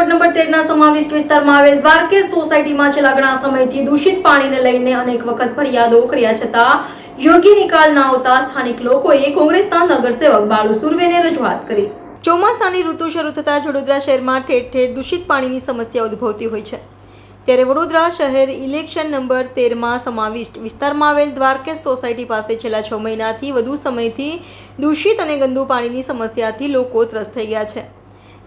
Ward number તેરના સમાવિષ્ટ વિસ્તારમાં આવેલ દ્વારકેશ સોસાયટીમાં છેલ્લા ઘણા સમયથી દૂષિત પાણીને લઈને અનેક વખત ફરિયાદો કર્યા છતાં યોગ્ય નિકાલ ના આવતા સ્થાનિક લોકોએ કોંગ્રેસના નગરસેવક બાળુ સુરવેને રજૂઆત કરી. ચોમાસાની ઋતુ શરૂ થતાં વડોદરા શહેરમાં ઠેર ઠેર દૂષિત પાણીની સમસ્યા ઉદ્ભવતી હોય છે. ત્યારે વડોદરા શહેર ઇલેક્શન નંબર તેરમાં સમાવિષ્ટ વિસ્તારમાં આવેલ દ્વારકેશ સોસાયટી પાસે છેલ્લા છ મહિનાથી વધુ સમયથી દૂષિત અને ગંદુ પાણીની સમસ્યાથી લોકો ત્રસ્ત થઈ ગયા છે.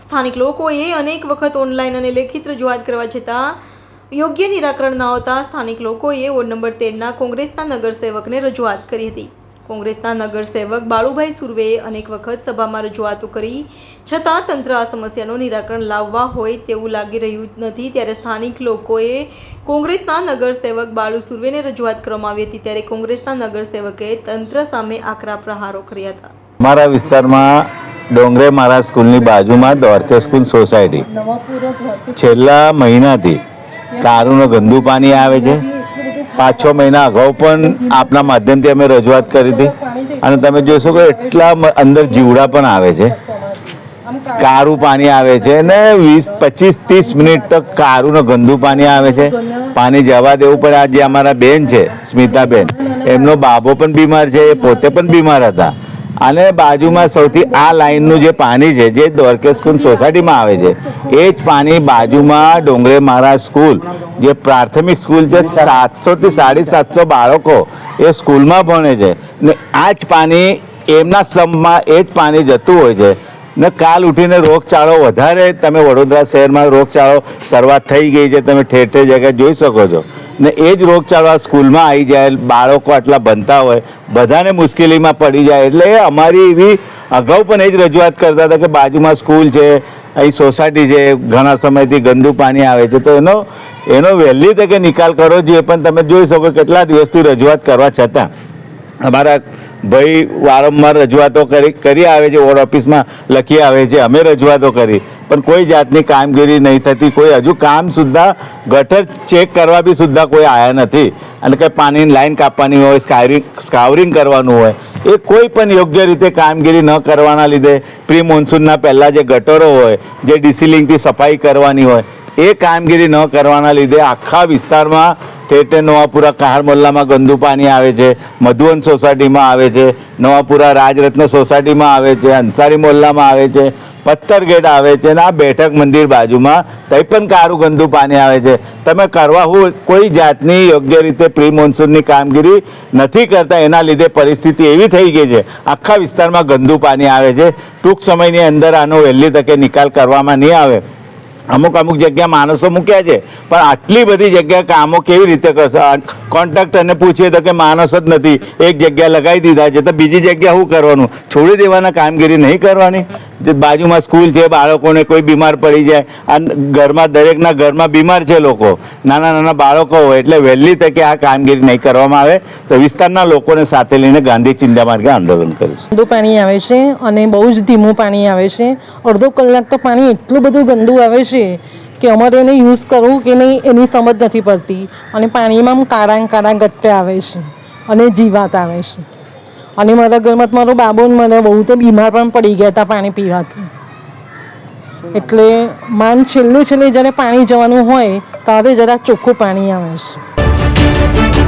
સ્થાનિક લોકોએ અનેક વખત ઓનલાઈન અને લેખિત રજૂઆત કરવા છતાં યોગ્ય નિરાકરણ ન આવતા સ્થાનિક લોકોએ વોર્ડ નંબર તેરના કોંગ્રેસના નગરસેવકને રજૂઆત કરી હતી. કોંગ્રેસના નગરસેવક બાળુભાઈ સુરવેએ અનેક વખત સભામાં રજૂઆતો કરી, છતાં તંત્ર આ સમસ્યાનું નિરાકરણ લાવવા હોય તેવું લાગી રહ્યું નથી. ત્યારે સ્થાનિક લોકોએ કોંગ્રેસના નગરસેવક બાળુ સુરવેને રજૂઆત કરવામાં આવી હતી. ત્યારે કોંગ્રેસના નગરસેવકે તંત્ર સામે આકરા પ્રહારો કર્યા હતા. અમારા વિસ્તારમાં ડોંગરે મારા સ્કૂલની બાજુમાં દ્વારકા સ્કૂલ સોસાયટી. છેલ્લા મહિનાથી કારુનો ગંદુ પાણી આવે છે. પાંચ છ મહિના અગાઉ પણ આપના માધ્યમથી અમે રજૂઆત કરી હતી. અને તમે જોશો કે એટલા અંદર જીવડા પણ આવે છે. કારું પાણી આવે છે ને વીસ, પચીસ, ત્રીસ મિનિટ તક કારું ગંદુ પાણી આવે છે. પાણી જવા દેવું પડે. આ જે અમારા બેન છે, સ્મિતાબેન, એમનો બાબો પણ બીમાર છે, એ પોતે પણ બીમાર હતા. અને બાજુમાં સૌથી આ લાઈનનું જે પાણી છે, જે દ્વારકેશ સ્કૂલ સોસાયટીમાં આવે છે, એ જ પાણી બાજુમાં ડોંગરે મહારાજ સ્કૂલ, જે પ્રાથમિક સ્કૂલ છે, સાતસોથી સાડી સાતસો બાળકો એ સ્કૂલમાં ભણે છે. ને આ જ પાણી એમના સ્તંભમાં એ જ પાણી જતું હોય છે. ને કાલ ઉઠીને રોગચાળો વધારે, તમે વડોદરા શહેરમાં રોગચાળો શરૂઆત થઈ ગઈ છે, તમે ઠેર ઠેર જગ્યાએ જોઈ શકો છો. ને એ જ રોગચાળો આ સ્કૂલમાં આવી જાય, બાળકો આટલા બનતા હોય, બધાને મુશ્કેલીમાં પડી જાય. એટલે અમારી એવી અગાઉ પણ એ જ રજૂઆત કરતા હતા કે બાજુમાં સ્કૂલ છે અહીં સોસાયટી છે, ઘણા સમયથી ગંદુ પાણી આવે છે. તો એનો એનો વહેલી તકે નિકાલ કરવો જોઈએ પણ તમે જોઈ શકો કેટલા દિવસથી રજૂઆત કરવા છતાં. અમારા ભાઈ વારંવાર રજૂઆતો કરી કરી આવે છે વોર્ડ ઓફિસમાં લખી આવે છે, અમે રજૂઆતો કરી. પણ કોઈ જાતની કામગીરી નહીં થતી. કોઈ હજુ કામ સુદ્ધા ગટર ચેક કરવા બી સુદ્ધા કોઈ આવ્યા નથી. અને કંઈ પાણીની લાઈન કાપવાની હોય સ્કાવરિંગ સ્કાવરિંગ કરવાનું હોય, એ કોઈ પણ યોગ્ય રીતે કામગીરી ન કરવાના લીધે પ્રી મોન્સૂનના પહેલાં જે ગટરો હોય, જે ડિસિલિંગથી સફાઈ કરવાની હોય, એ કામગીરી ન કરવાના લીધે આખા વિસ્તારમાં ઠેર નવાપુરા કહાર મોલ્લામાં ગંદુ પાણી આવે છે, મધુવન સોસાયટીમાં આવે છે, નવાપુરા રાજરત્ન સોસાયટીમાં આવે છે, અંસારી મોલ્લામાં આવે છે પથ્થર ગેટ આવે છે અને આ બેઠક મંદિર બાજુમાં કંઈ પણ કારું ગંદુ પાણી આવે છે. તમે કરવા હું કોઈ જાતની યોગ્ય રીતે પ્રી મોન્સૂનની કામગીરી નથી કરતા, એના લીધે પરિસ્થિતિ એવી થઈ ગઈ છે. આખા વિસ્તારમાં ગંદુ પાણી આવે છે. ટૂંક સમયની અંદર આનો વહેલી તકે નિકાલ કરવામાં નહીં આવે. અમુક અમુક જગ્યા માણસો મૂક્યા છે, પણ આટલી બધી જગ્યા કામો કેવી રીતે કરશે? કોન્ટ્રાક્ટરને પૂછીએ તો કે માણસ જ નથી, એક જગ્યા લગાવી દીધા છે, તો બીજી જગ્યા શું કરવાનું? છોડી દેવાના કામગીરી નહીં કરવાની? જે બાજુમાં સ્કૂલ છે, બાળકોને કોઈ બીમાર પડી જાય અને ઘરમાં દરેકના ઘરમાં બીમાર છે લોકો. નાના નાના બાળકો હોય એટલે વહેલી તકે આ કામગીરી નહીં કરવામાં આવે, તો વિસ્તારના લોકોને સાથે લઈને ગાંધી ચિંતા માર્ગે આંદોલન કરીશું. ગંદુ પાણી આવે છે અને બહુ જ ધીમું પાણી આવે છે. અડધો કલાક તો પાણી એટલું બધું ગંદુ આવે છે કે અમારે એને યુઝ કરવું કે નહીં એની સમજ નથી પડતી. અને પાણીમાં આમ કાળા કાળા ગટ્ટે આવે છે અને જીવાત આવે છે. અને મારા ઘરમાં મારો બાબો મને બહુ તો બીમાર પણ પડી ગયા હતા પાણી પીવાથી. એટલે માન છેલ્લે છેલ્લે જ્યારે પાણી જવાનું હોય, ત્યારે જરા ચોખ્ખું પાણી આવે છે.